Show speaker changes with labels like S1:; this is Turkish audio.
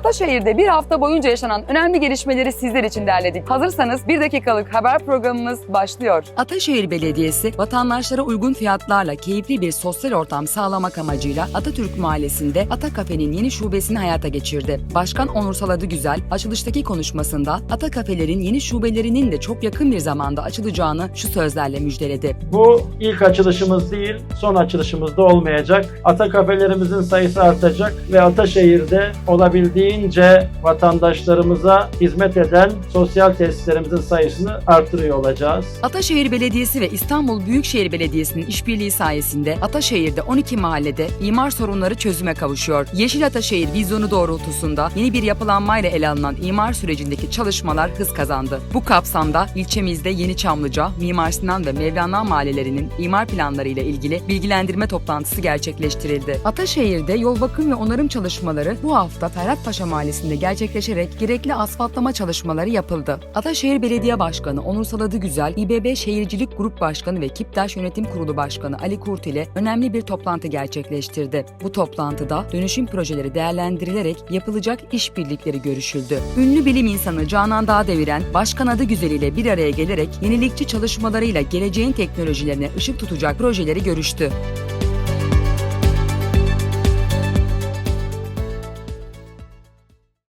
S1: Ataşehir'de bir hafta boyunca yaşanan önemli gelişmeleri sizler için derledik. Hazırsanız bir dakikalık haber programımız başlıyor. Ataşehir Belediyesi vatandaşlara uygun fiyatlarla keyifli bir sosyal ortam sağlamak amacıyla Atatürk Mahallesi'nde Ata Kafe'nin yeni şubesini hayata geçirdi. Başkan Onur Saladı Güzel açılıştaki konuşmasında Ata Kafelerin yeni şubelerinin de çok yakın bir zamanda açılacağını şu sözlerle müjdeledi.
S2: Bu ilk açılışımız değil, son açılışımız da olmayacak. Ata kafelerimizin sayısı artacak ve Ataşehir'de olabildiğince vatandaşlarımıza hizmet eden sosyal tesislerimizin sayısını artırıyor olacağız.
S1: Ataşehir Belediyesi ve İstanbul Büyükşehir Belediyesi'nin işbirliği sayesinde Ataşehir'de 12 mahallede imar sorunları çözüme kavuşuyor. Yeşil Ataşehir vizyonu doğrultusunda yeni bir yapılanmayla ele alınan imar sürecindeki çalışmalar hız kazandı. Bu kapsamda ilçemizde Yeni Çamlıca, Mimar Sinan ve Mevlana mahallelerinin imar planları ile ilgili bilgilendirme toplantısı gerçekleştirildi. Ataşehir'de yol bakım ve onarım çalışmaları bu hafta Ferhatpaşa Mahallesi'nde gerçekleşerek gerekli asfaltlama çalışmaları yapıldı. Ataşehir Belediye Başkanı Onur Saladı Güzel, İBB Şehircilik Grup Başkanı ve Kiptaş Yönetim Kurulu Başkanı Ali Kurt ile önemli bir toplantı gerçekleştirdi. Bu toplantıda dönüşüm projeleri değerlendirilerek yapılacak işbirlikleri görüşüldü. Ünlü bilim insanı Canan Dağdeviren, Başkan adı Güzel ile bir araya gelerek yenilikçi çalışmalarıyla geleceğin teknolojilerine ışık tutacak projeleri görüştü.